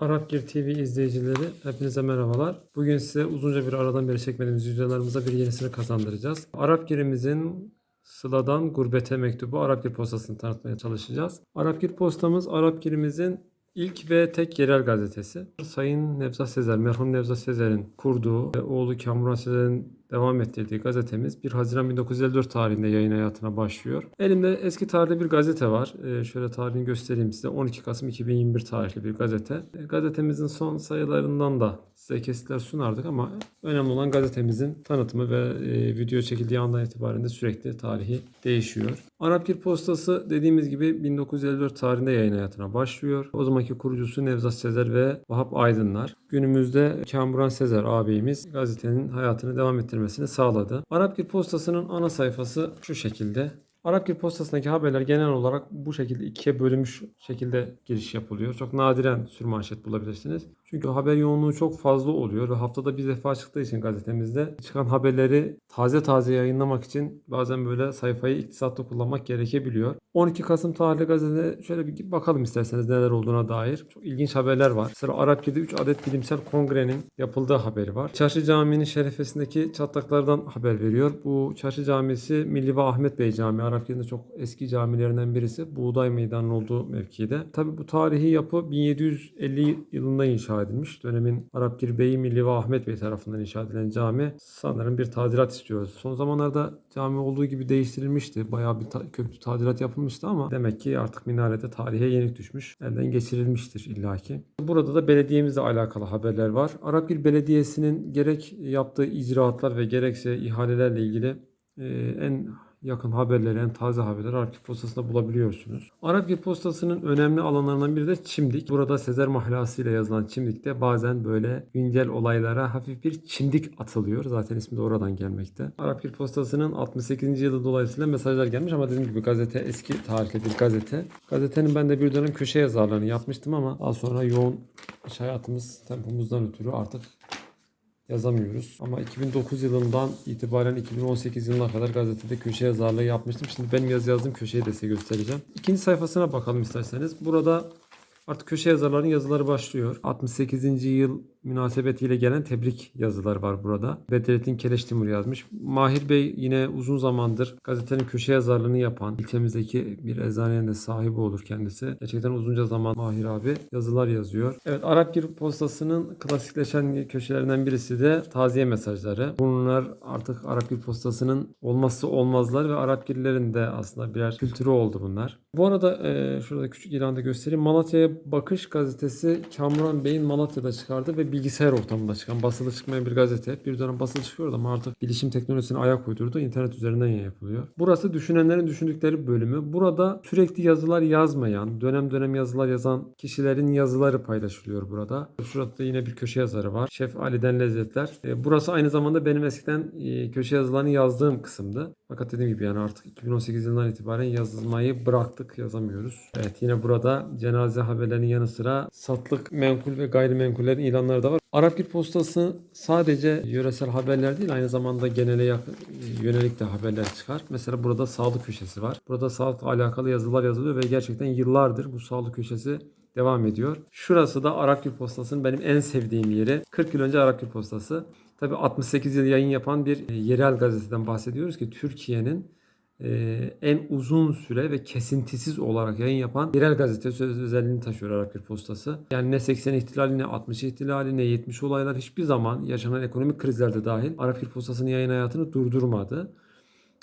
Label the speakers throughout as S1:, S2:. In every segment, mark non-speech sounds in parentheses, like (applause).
S1: Arapgir TV izleyicileri hepinize merhabalar. Bugün size uzunca bir aradan beri çekmediğimiz videolarımıza bir yenisini kazandıracağız. Arapgir'imizin Sıla'dan Gurbete Mektubu Arapgir postasını tanıtmaya çalışacağız. Arapgir postamız Arapgir'imizin ilk ve tek yerel gazetesi. Sayın Nevzat Sezer, merhum Nevzat Sezer'in kurduğu oğlu Kamuran Sezer'in devam ettirdiği gazetemiz 1 Haziran 1954 tarihinde yayın hayatına başlıyor. Elimde eski tarihte bir gazete var. Ee, şöyle tarihini göstereyim size. 12 Kasım 2021 tarihli bir gazete. Ee, Gazetemizin son sayılarından da size kesitler sunardık ama önemli olan gazetemizin tanıtımı ve e, video çekildiği andan itibaren de sürekli tarihi değişiyor. Arapgir Postası dediğimiz gibi 1954 tarihinde yayın hayatına başlıyor. O zamanki kurucusu Nevzat Sezer ve Vahap Aydınlar. Günümüzde Kamuran Sezer ağabeyimiz gazetenin hayatını devam ettirmesini sağladı. Arapgir Postası'nın ana sayfası şu şekilde. Arapgir Postası'ndaki haberler genel olarak bu şekilde ikiye bölünmüş şekilde giriş yapılıyor. Çok nadiren sürmanşet bulabilirsiniz. Çünkü haber yoğunluğu çok fazla oluyor ve haftada bir defa çıktığı için gazetemizde çıkan haberleri taze taze yayınlamak için bazen böyle sayfayı iktisatlı kullanmak gerekebiliyor. 12 Kasım tarihli gazetede şöyle bir bakalım isterseniz neler olduğuna dair. Çok ilginç haberler var. Mesela Arapgir'de 3 adet bilimsel kongrenin yapıldığı haberi var. Çarşı Camii'nin şerefesindeki çatlaklardan haber veriyor. Bu Çarşı Camisi Milli ve Ahmet Bey Camii. De çok eski camilerinden birisi. Buğday Meydanı'nın olduğu mevkide. Tabi bu tarihi yapı 1750 yılında inşa edilmiş. Dönemin Arapgir Beyi Milli ve Ahmet Bey tarafından inşa edilen cami sanırım bir tadilat istiyor. Son zamanlarda cami olduğu gibi değiştirilmişti. Bayağı bir ta- köklü tadilat yapılmıştı ama demek ki artık minarede tarihe yenik düşmüş. Elden geçirilmiştir illaki. Burada da belediyemizle alakalı haberler var. Arapgir Belediyesi'nin gerek yaptığı icraatlar ve gerekse ihalelerle ilgili en yakın haberleri, en taze haberleri Arapgir Postası'nda bulabiliyorsunuz. Arapgir Postası'nın önemli alanlarından biri de Çimdik. Burada Sezer Mahlası ile yazılan Çimdik'te bazen böyle güncel olaylara hafif bir çimdik atılıyor. Zaten ismi de oradan gelmekte. Arapgir Postası'nın 68. yılı dolayısıyla mesajlar gelmiş ama dediğim gibi gazete eski tarihli bir gazete. Gazetenin ben de bir dönem köşe yazarlarını yapmıştım ama daha sonra yoğun iş hayatımız tempomuzdan ötürü artık yazamıyoruz. Ama 2009 yılından itibaren 2018 yılına kadar gazetede köşe yazarlığı yapmıştım. Şimdi benim yaz yazdığım köşeyi de size göstereceğim. İkinci sayfasına bakalım isterseniz. Burada artık köşe yazarlarının yazıları başlıyor. 68. yıl münasebetiyle gelen tebrik yazıları var burada. Bedrettin Keleş Timur yazmış. Mahir Bey yine uzun zamandır gazetenin köşe yazarlığını yapan, ilçemizdeki bir eczanenin de sahibi olur kendisi. Gerçekten uzunca zaman Mahir abi yazılar yazıyor. Evet Arapgir Postası'nın klasikleşen köşelerinden birisi de taziye mesajları. Bunlar artık Arapgir Postası'nın olmazsa olmazlar ve Arapgirlerin de aslında birer kültürü oldu bunlar. Bu arada e, şurada küçük ilanda göstereyim. Malatya'ya Bakış gazetesi Kamuran Bey'in Malatya'da çıkardı ve bilgisayar ortamında çıkan basılı çıkmayan bir gazete. Bir dönem basılı çıkıyordu ama artık bilişim teknolojisine ayak uydurdu. İnternet üzerinden yapılıyor. Burası düşünenlerin düşündükleri bölümü. Burada sürekli yazılar yazmayan, dönem dönem yazılar yazan kişilerin yazıları paylaşılıyor burada. Şurada da yine bir köşe yazarı var. Şef Ali'den Lezzetler. E, burası aynı zamanda benim eskiden e, köşe yazılarını yazdığım kısımdı. Fakat dediğim gibi yani artık 2018 yılından itibaren yazmayı bıraktık, yazamıyoruz. Evet yine burada cenaze haberlerinin yanı sıra satlık menkul ve gayrimenkullerin ilanları da var. Arapgir Postası sadece yöresel haberler değil aynı zamanda genele yönelik de haberler çıkar. Mesela burada sağlık köşesi var. Burada sağlıkla alakalı yazılar yazılıyor ve gerçekten yıllardır bu sağlık köşesi devam ediyor. Şurası da Arapgir Postası'nın benim en sevdiğim yeri. 40 yıl önce Arapgir Postası. Tabi 68 yıl yayın yapan bir e, yerel gazeteden bahsediyoruz ki Türkiye'nin en uzun süre ve kesintisiz olarak yayın yapan yerel gazete söz özelliğini taşıyor Arapgir Postası. Yani ne 80 ihtilali ne 60 ihtilali ne 70 olaylar hiçbir zaman yaşanan ekonomik krizlerde dahil Arapgir Postası'nın yayın hayatını durdurmadı.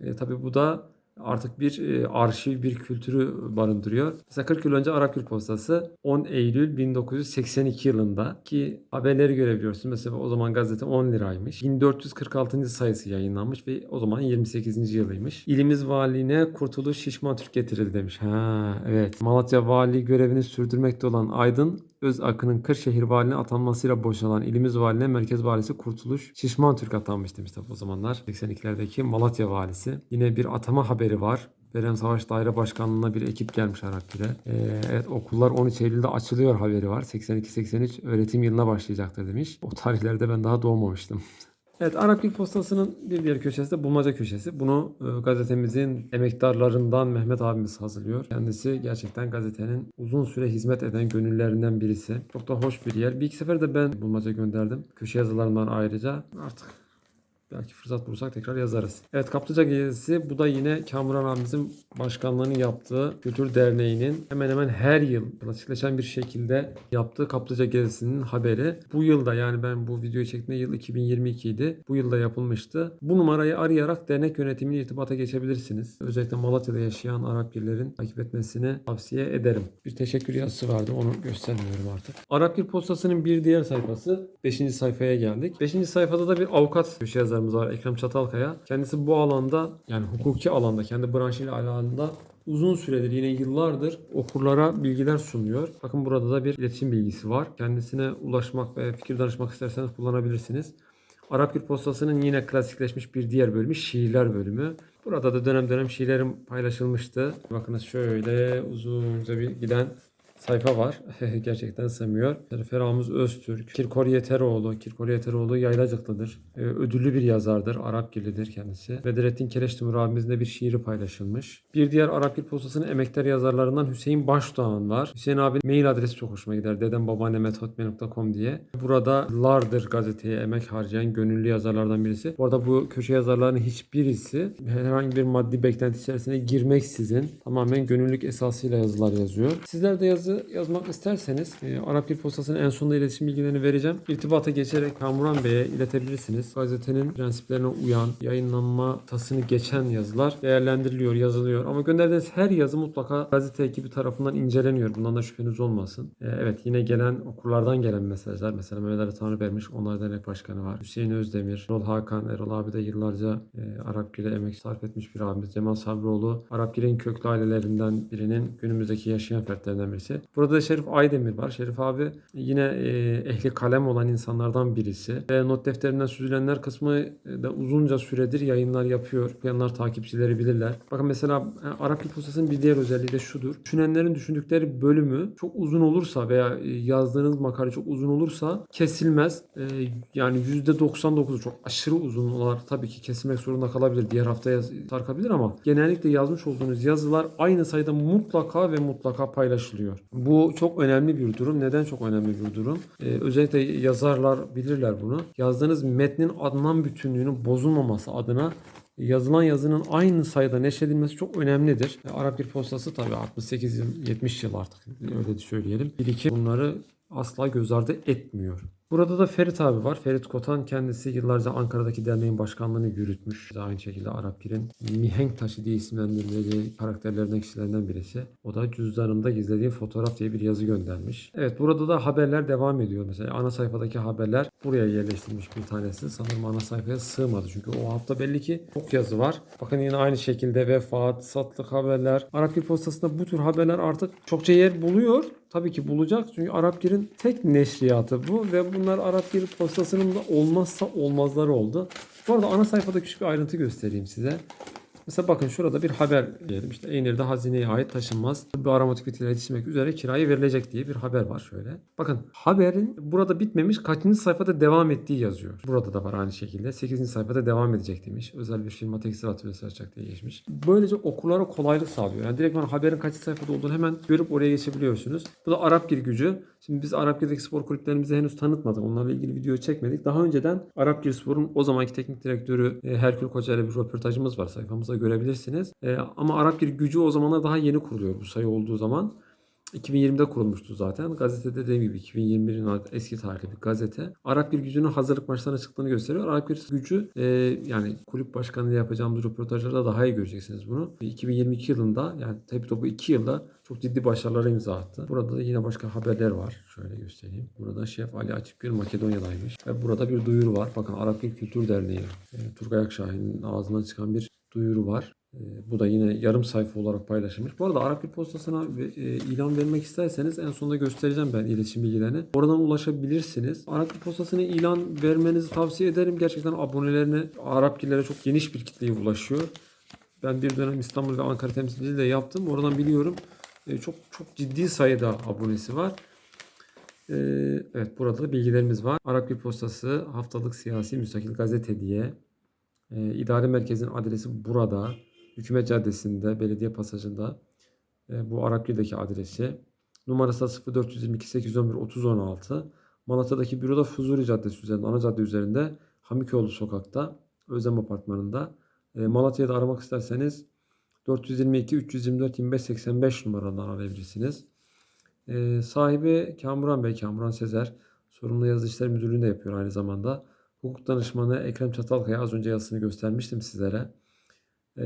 S1: E, tabii bu da artık bir e, arşiv, bir kültürü barındırıyor. Mesela 40 yıl önce Arapgir Postası 10 Eylül 1982 yılında ki haberleri görebiliyorsunuz. Mesela o zaman gazete 10 liraymış. 1446. sayısı yayınlanmış ve o zaman 28. yılıymış. İlimiz valiliğine Kurtuluş Şişman Türk getirildi demiş. Ha evet. Malatya vali görevini sürdürmekte olan Aydın Öz Akın'ın Kırşehir valine atanmasıyla boşalan ilimiz valine merkez valisi Kurtuluş Şişman Türk atanmış demiş tabi o zamanlar. 82'lerdeki Malatya valisi. Yine bir atama haberi var. Beren Savaş Daire Başkanlığı'na bir ekip gelmiş Arapgir'e. Ee, evet okullar 13 Eylül'de açılıyor haberi var. 82-83 öğretim yılına başlayacaktır demiş. O tarihlerde ben daha doğmamıştım. (laughs) Evet Arap Gül Postası'nın bir diğer köşesi de Bulmaca köşesi. Bunu e, gazetemizin emektarlarından Mehmet abimiz hazırlıyor. Kendisi gerçekten gazetenin uzun süre hizmet eden gönüllerinden birisi. Çok da hoş bir yer. Bir iki sefer de ben Bulmaca gönderdim. Köşe yazılarından ayrıca. Artık Belki fırsat bulursak tekrar yazarız. Evet Kaplıca Gezisi bu da yine Kamuran abimizin başkanlığını yaptığı Kültür Derneği'nin hemen hemen her yıl klasikleşen bir şekilde yaptığı Kaplıca Gezisi'nin haberi. Bu yılda yani ben bu videoyu çektiğimde yıl 2022 idi. Bu yılda yapılmıştı. Bu numarayı arayarak dernek yönetimiyle irtibata geçebilirsiniz. Özellikle Malatya'da yaşayan Arapgirlerin takip etmesini tavsiye ederim. Bir teşekkür yazısı vardı onu göstermiyorum artık. Arapgir Postası'nın bir diğer sayfası 5. sayfaya geldik. 5. sayfada da bir avukat köşe yazarımız var Ekrem Çatalkaya. Kendisi bu alanda yani hukuki alanda kendi branşıyla alanda uzun süredir yine yıllardır okurlara bilgiler sunuyor. Bakın burada da bir iletişim bilgisi var. Kendisine ulaşmak ve fikir danışmak isterseniz kullanabilirsiniz. Arap Gül Postası'nın yine klasikleşmiş bir diğer bölümü şiirler bölümü. Burada da dönem dönem şiirlerim paylaşılmıştı. Bakınız şöyle uzunca bir giden sayfa var. (laughs) Gerçekten sığmıyor. Feramuz Öztürk, Kirkor Yeteroğlu. Kirkor Yeteroğlu Yaylacıklıdır. Ee, ödüllü bir yazardır. Arapgirlidir kendisi. Bedrettin Kereştimur abimizin de bir şiiri paylaşılmış. Bir diğer Arapgir postasının emektar yazarlarından Hüseyin Başdoğan var. Hüseyin abi mail adresi çok hoşuma gider. Dedem babaannem.hotmail.com diye. Burada yıllardır gazeteye emek harcayan gönüllü yazarlardan birisi. Bu arada bu köşe yazarlarının hiçbirisi herhangi bir maddi beklenti içerisine girmeksizin tamamen gönüllülük esasıyla yazılar yazıyor. Sizler de yazı yazmak isterseniz e, Arap Dil Postası'nın en sonunda iletişim bilgilerini vereceğim. İrtibata geçerek Kamuran Bey'e iletebilirsiniz. Gazetenin prensiplerine uyan, yayınlanma tasını geçen yazılar değerlendiriliyor, yazılıyor. Ama gönderdiğiniz her yazı mutlaka gazete ekibi tarafından inceleniyor. Bundan da şüpheniz olmasın. E, evet yine gelen okurlardan gelen mesajlar. Mesela Mehmet Ali Tanrı vermiş. Onlar dernek başkanı var. Hüseyin Özdemir, Erol Hakan. Erol abi de yıllarca e, Arapgir'e emek sarf etmiş bir abimiz. Cemal Sabroğlu. Arapgir'in köklü ailelerinden birinin günümüzdeki yaşayan fertlerinden birisi. Burada da Şerif Aydemir var. Şerif abi yine e, ehli kalem olan insanlardan birisi. Ve not defterinden süzülenler kısmı da uzunca süredir yayınlar yapıyor. Okuyanlar takipçileri bilirler. Bakın mesela e, Arap Dil Postası'nın bir diğer özelliği de şudur. Düşünenlerin düşündükleri bölümü çok uzun olursa veya e, yazdığınız makale çok uzun olursa kesilmez. E, yani %99'u çok aşırı uzunlar tabii ki kesilmek zorunda kalabilir. Diğer hafta yaz, sarkabilir ama genellikle yazmış olduğunuz yazılar aynı sayıda mutlaka ve mutlaka paylaşılıyor. Bu çok önemli bir durum. Neden çok önemli bir durum? Ee, özellikle yazarlar bilirler bunu. Yazdığınız metnin anlam bütünlüğünün bozulmaması adına yazılan yazının aynı sayıda neşredilmesi çok önemlidir. E, Arap bir postası tabii 68 yıl, 70 yıl artık öyle söyleyelim. Bir iki bunları asla göz ardı etmiyor. Burada da Ferit abi var. Ferit Kotan kendisi yıllarca Ankara'daki derneğin başkanlığını yürütmüş. Aynı şekilde Arap Pir'in mihenk taşı diye isimlendirileceği karakterlerden kişilerden birisi. O da cüzdanımda gizlediğim fotoğraf diye bir yazı göndermiş. Evet burada da haberler devam ediyor. Mesela ana sayfadaki haberler buraya yerleştirilmiş bir tanesi. Sanırım ana sayfaya sığmadı. Çünkü o hafta belli ki çok yazı var. Bakın yine aynı şekilde vefat, satlık haberler. Arap Pir postasında bu tür haberler artık çokça yer buluyor. Tabii ki bulacak. Çünkü Arapgir'in tek neşriyatı bu ve bunlar Arapgir postasının da olmazsa olmazları oldu. Bu arada ana sayfada küçük bir ayrıntı göstereyim size. Mesela bakın şurada bir haber diyelim. İşte Eynir'de hazineye ait taşınmaz bir aromatik bitkiler yetiştirmek üzere kiraya verilecek diye bir haber var şöyle. Bakın haberin burada bitmemiş kaçıncı sayfada devam ettiği yazıyor. Burada da var aynı şekilde. 8. sayfada devam edecek demiş. Özel bir firma tekstil atölyesi açacak diye geçmiş. Böylece okurlara kolaylık sağlıyor. Yani direkt haberin kaç sayfada olduğunu hemen görüp oraya geçebiliyorsunuz. Bu da Arapgir gücü. Şimdi biz Arapgir'deki spor kulüplerimizi henüz tanıtmadık. Onlarla ilgili video çekmedik. Daha önceden Arapgir Spor'un o zamanki teknik direktörü e, Herkül Koca ile bir röportajımız var. Sayfamızda görebilirsiniz. E, ama Arapgir gücü o zamanlar daha yeni kuruluyor bu sayı olduğu zaman. 2020'de kurulmuştu zaten. Gazetede dediğim gibi 2021'in eski tarihli bir gazete. Arap bir gücünün hazırlık maçlarına çıktığını gösteriyor. Arap bir gücü e, yani kulüp başkanı yapacağımız röportajlarda daha iyi göreceksiniz bunu. 2022 yılında yani tabi topu 2 yılda çok ciddi başarılara imza attı. Burada da yine başka haberler var. Şöyle göstereyim. Burada Şef Ali Açıkgül Makedonya'daymış. Ve burada bir duyuru var. Bakın Arap Bir Kültür Derneği. E, Turgay Akşahin'in ağzından çıkan bir duyuru var. E, bu da yine yarım sayfa olarak paylaşılmış. Bu arada Arap bir postasına e, ilan vermek isterseniz en sonunda göstereceğim ben iletişim bilgilerini. Oradan ulaşabilirsiniz. Arap bir postasına ilan vermenizi tavsiye ederim. Gerçekten abonelerine Arapgirlere çok geniş bir kitleye ulaşıyor. Ben bir dönem İstanbul ve Ankara temsilciliği de yaptım. Oradan biliyorum. E, çok çok ciddi sayıda abonesi var. Ee, evet burada da bilgilerimiz var. Arap Bir Postası haftalık siyasi müstakil gazete diye. Ee, idare merkezinin adresi burada. Hükümet Caddesi'nde, belediye pasajında. Ee, bu Arap Bir'deki adresi. Numarası da 0422 811 3016. Malatya'daki büroda Fuzuli Caddesi üzerinde, ana cadde üzerinde Hamikoğlu sokakta, Özlem Apartmanı'nda. E, Malatya'da aramak isterseniz 422 324 25 85 numaradan arayabilirsiniz. E, sahibi Kamuran Bey, Kamuran Sezer. Sorumlu Yazı İşleri Müdürlüğü'nde yapıyor aynı zamanda. Hukuk danışmanı Ekrem Çatalkaya az önce yazısını göstermiştim sizlere. E,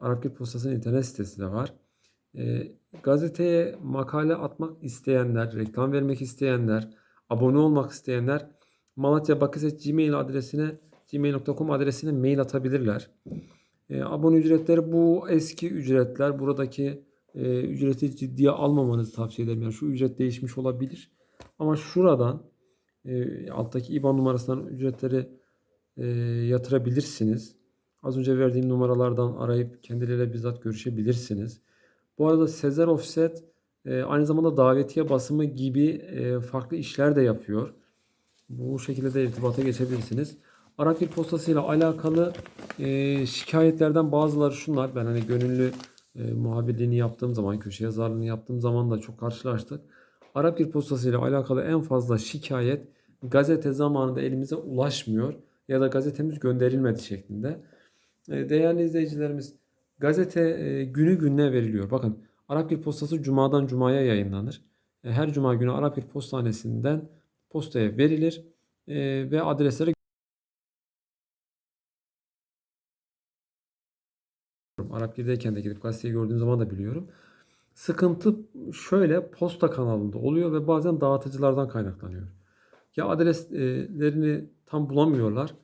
S1: Arapgir Postası'nın internet sitesi de var. E, gazeteye makale atmak isteyenler, reklam vermek isteyenler, abone olmak isteyenler Malatya Bakıset Gmail adresine gmail.com adresine mail atabilirler. E, abone ücretleri bu eski ücretler. Buradaki e, ücreti ciddiye almamanızı tavsiye ederim. Yani şu ücret değişmiş olabilir. Ama şuradan e, alttaki IBAN numarasından ücretleri e, yatırabilirsiniz. Az önce verdiğim numaralardan arayıp kendileriyle bizzat görüşebilirsiniz. Bu arada Sezer Offset e, aynı zamanda davetiye basımı gibi e, farklı işler de yapıyor. Bu şekilde de irtibata geçebilirsiniz. Arapil postası ile alakalı e, şikayetlerden bazıları şunlar. Ben hani gönüllü e, muhabirliğini yaptığım zaman, köşe yazarlığını yaptığım zaman da çok karşılaştık. Arapil postası ile alakalı en fazla şikayet gazete zamanında elimize ulaşmıyor ya da gazetemiz gönderilmedi şeklinde. E, değerli izleyicilerimiz gazete e, günü gününe veriliyor. Bakın Arapil postası cumadan cumaya yayınlanır. E, her cuma günü Arapil postanesinden postaya verilir e, ve adreslere Arap Gir'deyken de gidip gazeteyi gördüğüm zaman da biliyorum. Sıkıntı şöyle posta kanalında oluyor ve bazen dağıtıcılardan kaynaklanıyor. Ya adreslerini tam bulamıyorlar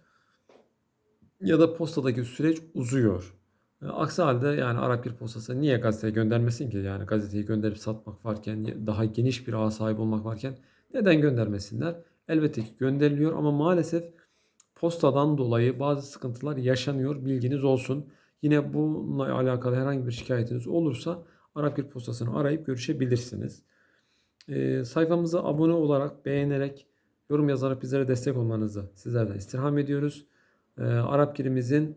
S1: ya da postadaki süreç uzuyor. E, Aksi halde yani Arap bir postası niye gazeteye göndermesin ki? Yani gazeteyi gönderip satmak varken, daha geniş bir ağ sahip olmak varken neden göndermesinler? Elbette ki gönderiliyor ama maalesef postadan dolayı bazı sıkıntılar yaşanıyor. Bilginiz olsun. Yine bununla alakalı herhangi bir şikayetiniz olursa Arap bir postasını arayıp görüşebilirsiniz. Ee, sayfamıza abone olarak, beğenerek, yorum yazarak bizlere destek olmanızı sizlerden istirham ediyoruz. Ee, Arap Gir'imizin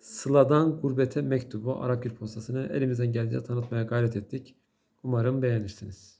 S1: Sıla'dan Gurbete Mektubu Arap Gir postasını elimizden geldiğince tanıtmaya gayret ettik. Umarım beğenirsiniz.